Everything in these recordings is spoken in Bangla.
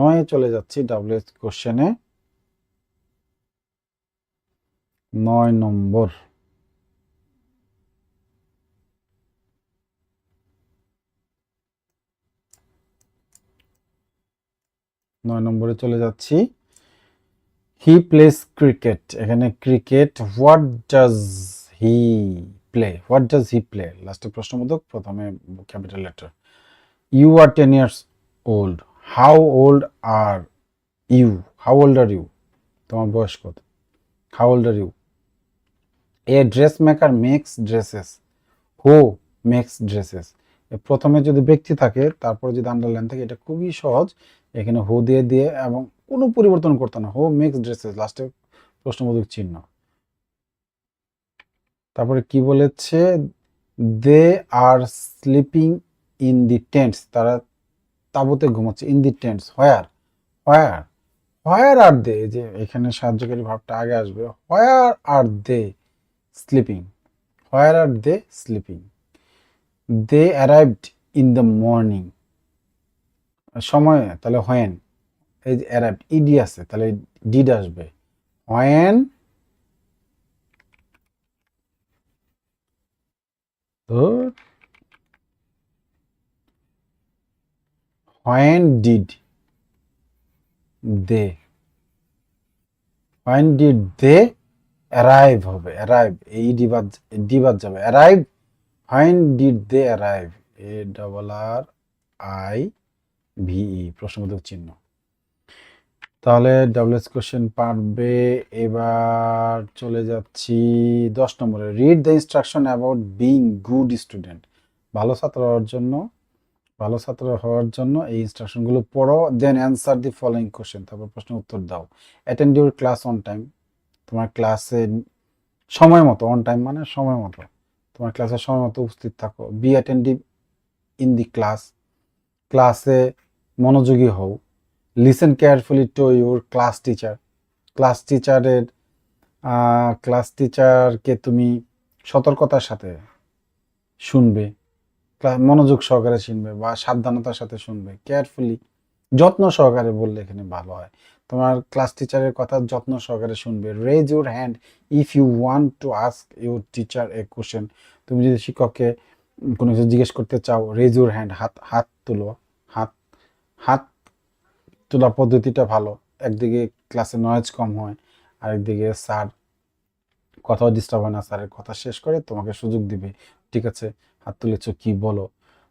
নয়ে চলে যাচ্ছি ডাব্লিউএস কোশ্চেনে নয় নম্বর। নয় নম্বরে চলে যাচ্ছি। হি প্লেস ক্রিকেট এখানে cricket what does he play what does he play লাস্টে প্রশ্নবোধক, প্রথমে capital letter you are ten years old how old are you how old are you তোমার বয়স কত? How old are you a dress maker makes dresses who makes dresses প্রথমে যদি ব্যক্তি থাকে, তারপরে যদি আন্ডারলাইন থাকে, এটা খুবই সহজ। এখানে হো দিয়ে দিয়ে এবং কোনো পরিবর্তন করতে না। হো মেক্স ড্রেসেস লাস্টে প্রশ্নবোধক চিহ্ন। তারপরে কি বলেছে? They are sleeping in the tents তারা তাঁবুতে ঘুমাচ্ছে in the tents where where where are they যে এখানে সাহায্যকারী ভাবটা আগে আসবে। Where are they sleeping where are they sleeping they arrived in the morning সময়, তাহলে হোয়েন এই যে অ্যারাইভড ইডি আছে, তাহলে ডিড আসবে। হোয়েন তো when did they when did they arrive হবে? অ্যারাইভ এই ডিবাদ ডিবাদ যাবে। Arrive when did they arrive A double R I V প্রশ্নবোধক চিহ্ন। তাহলে ডাব্লিউএস কোশ্চেন পারবে। এবার চলে যাচ্ছি দশ নম্বরে। Read the instruction about being good student ভালো ছাত্র হওয়ার জন্য ভালো ছাত্র হওয়ার জন্য এই ইনস্ট্রাকশনগুলো পড়ো then answer the following question তারপর প্রশ্ন উত্তর দাও। Attend your class on time তোমার ক্লাসে সময় মতো অন টাইম মানে সময় মতো, তোমার ক্লাসে সময় মতো উপস্থিত থাকো। Be attentive in the class ক্লাসে মনোযোগী হও। Listen carefully to your class teacher class টিচারের ক্লাস টিচারকে তুমি সতর্কতার সাথে শুনবে। মনোযোগ সহকারে শুনবে বা সাবধানতার সাথে শুনবে কেয়ারফুলি যত্ন সহকারে বললে এখানে ভালো হয়। তোমার ক্লাস টিচারের কথা যত্ন সহকারে শুনবে। Raise your hand if you want to ask your teacher a question তুমি যদি শিক্ষককে কোনো কিছু জিজ্ঞেস করতে চাও রেজ ইউর হ্যান্ড হাত হাত তুলো, হাত হাত তোলা পদ্ধতিটা ভালো। একদিকে ক্লাসে নয়েজ কম হয়, আরেকদিকে স্যার কথাও ডিস্টার্ব হয় না স্যারের কথা শেষ করে তোমাকে সুযোগ দিবে। ঠিক আছে, হাত তুলেছো কি বলো?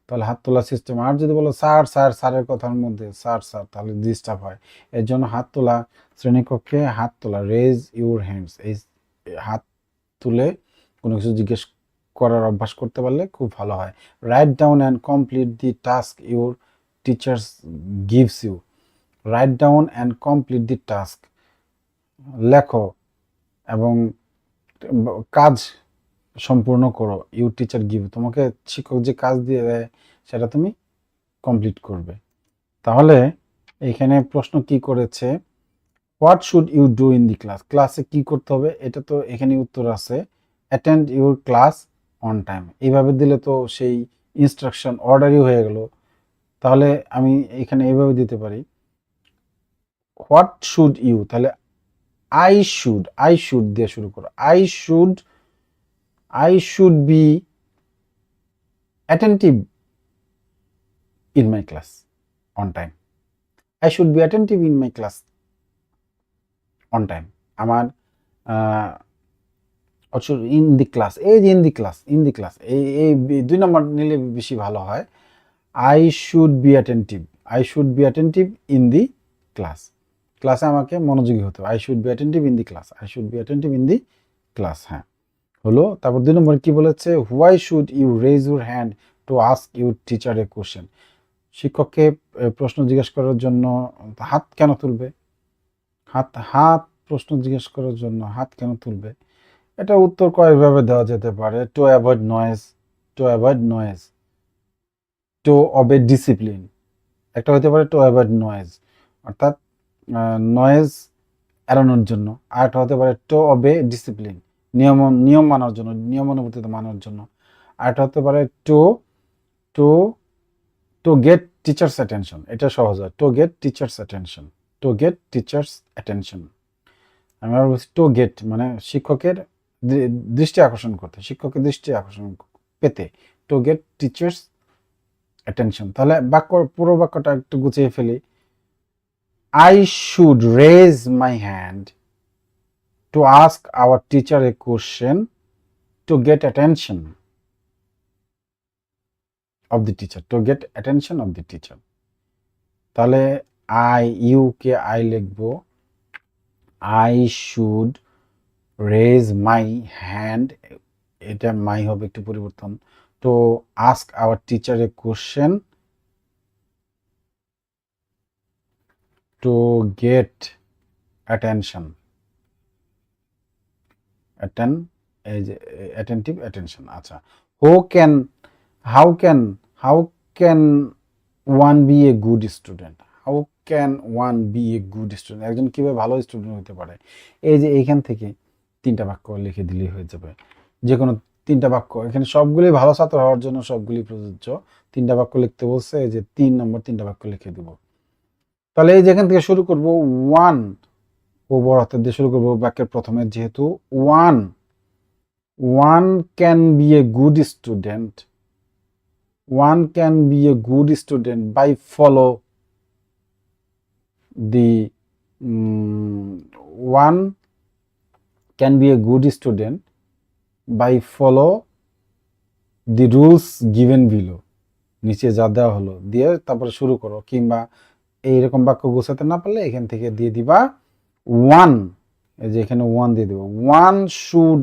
তাহলে হাত তোলার সিস্টেম আর যদি বলো, স্যার স্যার, স্যারের কথার মধ্যে, স্যার স্যার, তাহলে ডিস্টার্ব হয়। এর জন্য হাত তোলা, শ্রেণীকক্ষে হাত তোলা রেজ ইউর হ্যান্ডস এই হাত তুলে কোনো কিছু জিজ্ঞেস করার অভ্যাস করতে পারলে খুব ভালো হয়। Write down and complete the task your teachers gives you write down and complete the task লেখো এবং কাজ সম্পূর্ণ করো। ইউ টিচার গিভ তোমাকে শিক্ষক যে কাজ দিয়ে দেয়, সেটা তুমি কমপ্লিট করবে। তাহলে এখানে প্রশ্ন কি করেছে? What should you do in the class ক্লাসে কি করতে হবে? এটা তো এখানে উত্তর আছে। Attend your class on time এইভাবে দিলে তো সেই ইনস্ট্রাকশন অর্ডারই হয়ে গেল। তাহলে আমি এখানে এইভাবে দিতে পারি। হোয়াট শুড ইউ তাহলে আই শুড আই শুড দিয়ে শুরু করো। I should I should be attentive in my class on time I should be attentive in my class on time আমার ইন দি ক্লাস এই in the class in the class এই এই দুই নম্বর নিলে বেশি ভালো হয়। I should be attentive I should be attentive in the class ক্লাসে আমাকে মনোযোগী হতে হবে। I should be attentive in the class I should be attentive in the class হ্যাঁ। হলো, তারপর দুই নম্বর কি বলেছে? Why should you raise your hand to ask your teacher a question শিক্ষককে প্রশ্ন জিজ্ঞেস করার জন্য হাত কেন তুলবে? হাত হাত প্রশ্ন জিজ্ঞেস করার জন্য হাত কেন তুলবে? এটা উত্তর কয়েকভাবে দেওয়া যেতে পারে। To avoid noise to avoid noise to obey discipline একটা হতে পারে টু অ্যাভয়েড নয়েজ অর্থাৎ নয়েজ এড়ানোর জন্য, আর একটা হতে পারে টু অবে ডিসিপ্লিন নিয়ম নিয়ম মানার জন্য, নিয়মানুবর্তিত মানার জন্য। আর একটা হতে পারে to to to get teachers attention এটা সহজ হয়। To get teachers attention to get teachers attention আমি আবার বলছি টু গেট মানে শিক্ষকের দৃষ্টি আকর্ষণ করতে, শিক্ষকের দৃষ্টি আকর্ষণ পেতে। টু গেট টিচার্স অ্যাটেনশন তাহলে বাক্য, পুরো বাক্যটা একটু গুছিয়ে ফেলি। I should raise my hand to ask our teacher a question to get attention of the teacher to get attention of the teacher তাহলে আই ইউ কে আই লিখব I should raise my hand এটা মাই হবে একটু পরিবর্তন to ask our teacher a question to get attention অ্যাটেন এই যে অ্যাটেন্টিভ অ্যাটেনশন আচ্ছা। Who can how can how can one be a good student how can one be a good student একজন কীভাবে ভালো স্টুডেন্ট হতে পারে? এই যে এইখান থেকে তিনটা বাক্য লিখে দিলেই হয়ে যাবে। যে কোনো তিনটা বাক্য, এখানে সবগুলি ভালো ছাত্র হওয়ার জন্য সবগুলি প্রযোজ্য। তিনটা বাক্য লিখতে বলছে, এই যে তিন নম্বর তিনটা বাক্য লিখে দিব। তাহলে এই যেখান থেকে শুরু করব ওয়ান বড় হাতের দিয়ে শুরু করব বাক্যের প্রথমে, যেহেতু one one can be a good student one can be a good student by follow the one can be a good student by follow follow rules given below. নিচে যা দেওয়া হলো, দিয়ে তারপরে শুরু করো, কিংবা এইরকম বাক্য গোছাতে না পারলে এখান থেকে দিয়ে দিবা ওয়ান এই যে এখানে ওয়ান দিয়ে দেবো। One should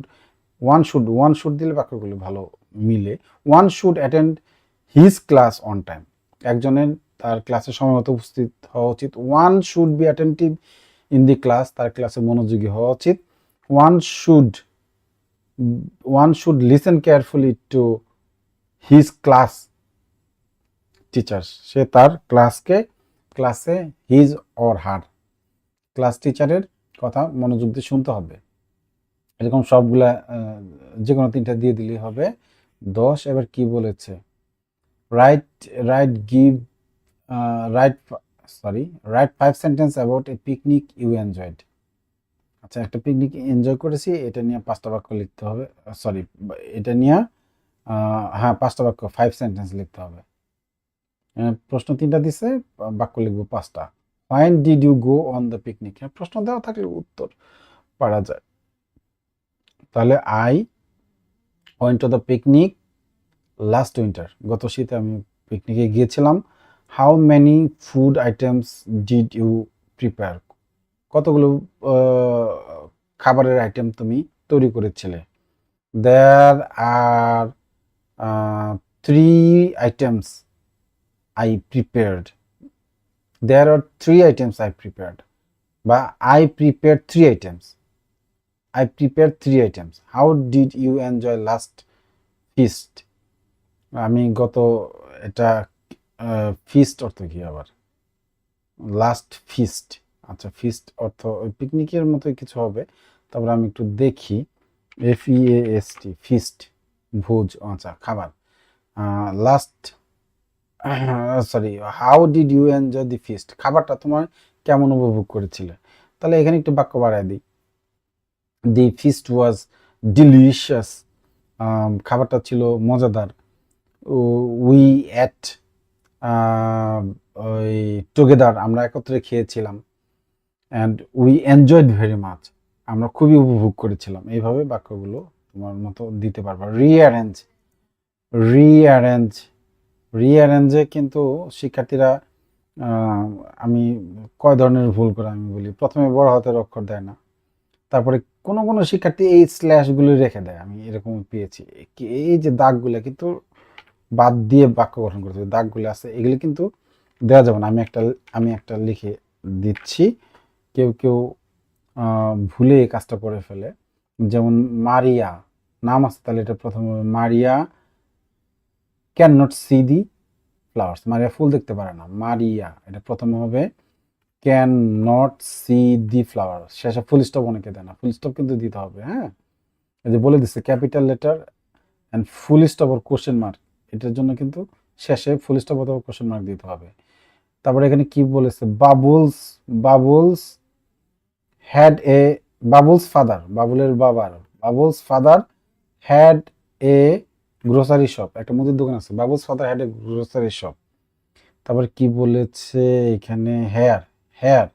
one should one should দিলে বাক্যগুলো ভালো মিলে। One should attend his class on time একজনের তার ক্লাসে সময় মতো উপস্থিত হওয়া উচিত। One should be attentive in the class তার ক্লাসে মনোযোগী হওয়া উচিত। One should one should listen carefully to his class teachers সে তার ক্লাসকে ক্লাসে হিজ অর হার ক্লাস টিচারের কথা মনোযোগ দিয়ে শুনতে হবে। এরকম সবগুলা যে কোনো তিনটা দিয়ে দিলেই হবে। দশ, এবার কি বলেছে? Write write give write sorry write five sentence sentence a picnic you enjoyed আচ্ছা একটা পিকনিক এনজয় করেছি, এটা নিয়ে পাঁচটা বাক্য লিখতে হবে সরি এটা নিয়ে হ্যাঁ পাঁচটা বাক্য ফাইভ সেন্টেন্স লিখতে হবে। প্রশ্ন তিনটা দিছে, বাক্য লিখব পাঁচটা। When did you go on the picnic হ্যাঁ প্রশ্ন দেওয়া থাকলে উত্তর পারা যায়। তাহলে I went to the picnic last winter গত শীতে আমি পিকনিকে গিয়েছিলাম। How many food items did you prepare কতগুলো খাবারের আইটেম তুমি তৈরি করেছিলে? There are three items I prepared there are three items I prepared বা I prepare three items I prepare three items how did you enjoy last feast আমি গত এটা ফিস্ট অর্থ কি আবার? লাস্ট ফিস্ট আচ্ছা ফিস্ট অর্থ ওই পিকনিকের মতোই কিছু হবে। তারপরে আমি একটু দেখি। F E S T feast ভোজ আচ্ছা খাবার। Last sorry how did you enjoy the feast খাবারটা তোমার কেমন উপভোগ করেছিলে? তাহলে এখানে একটু বাক্য বাড়ায় দিই। দি ফিস্ট ওয়াজ ডিলিশিয়াস খাবারটা ছিল মজাদার। উই অ্যাট ওই টুগেদার আমরা একত্রে খেয়েছিলাম। And we enjoyed very much আমরা খুবই উপভোগ করেছিলাম। এইভাবে বাক্যগুলো তোমার মতো দিতে পারবা। রিঅ্যারেঞ্জ রিঅ্যারেঞ্জ রিঅ্যারেঞ্জে কিন্তু শিক্ষার্থীরা আমি কয় ধরনের ভুল করে আমি বলি। প্রথমে বড় হাতের অক্ষর দেয় না। তারপরে কোনো কোনো শিক্ষার্থী এই স্ল্যাশগুলো রেখে দেয়। আমি এরকম পেয়েছি। এই যে দাগগুলো কিন্তু বাদ দিয়ে বাক্য গঠন করতে হবে। দাগগুলো আছে, এগুলি কিন্তু দেওয়া যাবে না। আমি একটা আমি একটা লিখে দিচ্ছি। কেউ কেউ ভুলে এই কাজটা করে ফেলে। যেমন মারিয়া, নাম আছে তাহলে এটা প্রথমে Maria can not see the flowers Maria, ফুল দেখতে পারে না। মারিয়া, এটা প্রথম হবে। Can not see the flower শেষে ফুল স্টপ অনেকে দেয় না। ফুল স্টপ কিন্তু দিতে হবে হ্যাঁ? এই যে বলে দিচ্ছে capital letter and full stop or question mark এটার জন্য কিন্তু শেষে ফুল স্টপ অথবা কোশ্চেন মার্ক দিতে হবে। তারপরে এখানে কি বলেছে? Babul's Babul's had a Babul's father বাবুলের বাবার। Babul's father had a grocery shop একটা মুদির দোকান আছে Babul's father had a grocery shop তারপর কি বলেছে এখানে? হেয়ার হেয়ার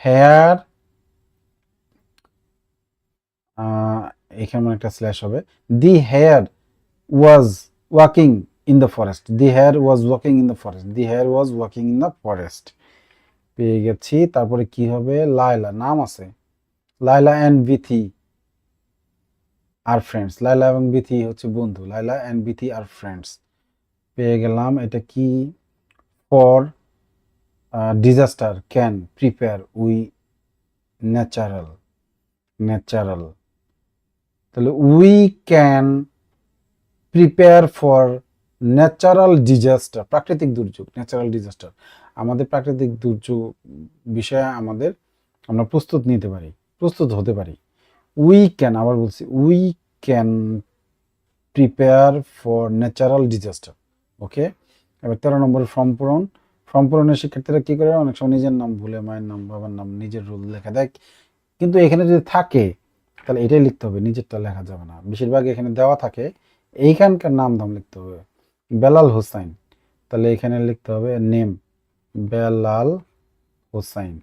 হেয়ার এখানে একটা স্ল্যাশ হবে। The hare was walking in the forest the hare was walking in the forest the hare was walking in the forest পেয়ে গেছি, তারপরে কি হবে? লায়লা নাম আছে। Laila and Bithi are friends Laila এবং বিথি হচ্ছে বন্ধু। Laila and Bithi are friends পেয়ে গেলাম এটা কি? For disaster can prepare we natural natural তাহলে we can prepare for natural disaster প্রাকৃতিক দুর্যোগ ন্যাচারাল ডিজাস্টার আমাদের প্রাকৃতিক দুর্যোগ বিষয়ে আমাদের আমরা প্রস্তুত নিতে পারি, প্রস্তুত হতে পারি। উই ক্যান আবার বলছি we can prepare for natural disaster okay এবার তেরো নম্বর ফর্ম পূরণ। ফর্ম পূরণের শিক্ষার্থীরা কী করে? অনেক সময় নিজের নাম ভুলে, মায়ের নাম, বাবার নাম, নিজের রোল লেখা। দেয় কিন্তু এখানে যদি থাকে, তাহলে এটাই লিখতে হবে, নিজেরটা লেখা যাবে না। বেশিরভাগ এখানে দেওয়া থাকে, এইখানকার নাম দাম লিখতে হবে। বেলাল হোসাইন, তাহলে এখানে লিখতে হবে name Belal Hossain.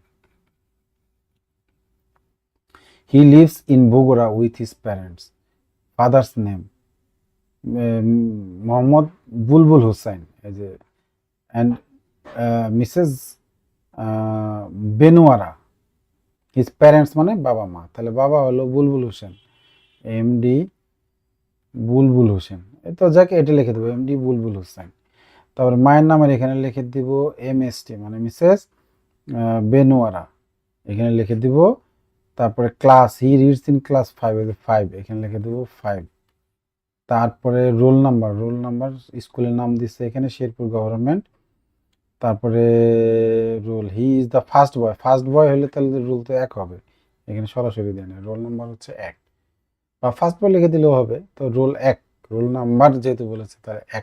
He lives in Bogura with his parents father's name Mohammad Bulbul Hossain এই যে and Mrs Benuara his parents মানে বাবা মা। তাহলে বাবা হলো বুলবুল হোসেন এমডি বুলবুল হোসেন। তো যাকে এটা লিখে দেবো এমডি বুলবুল হোসেন। তারপর মায়ের নামের এখানে লিখে দিব এম এস টি মানে মিসেস বেনুয়ারা এখানে লিখে দিব তারপরে class he reads in class five five এখানে লিখে দেবো ফাইভ তারপরে রোল নাম্বার রোল নাম্বার স্কুলের নাম দিচ্ছে এখানে শেরপুর গভর্নমেন্ট তারপরে roll he is the first boy first boy হলে তাহলে রোল তো এক হবে। এখানে সরাসরি দেয় না রোল নাম্বার হচ্ছে এক। বা ফার্স্ট বয় লিখে দিলেও হবে, তো রোল এক রোল নাম্বার যেহেতু বলেছে তার এক।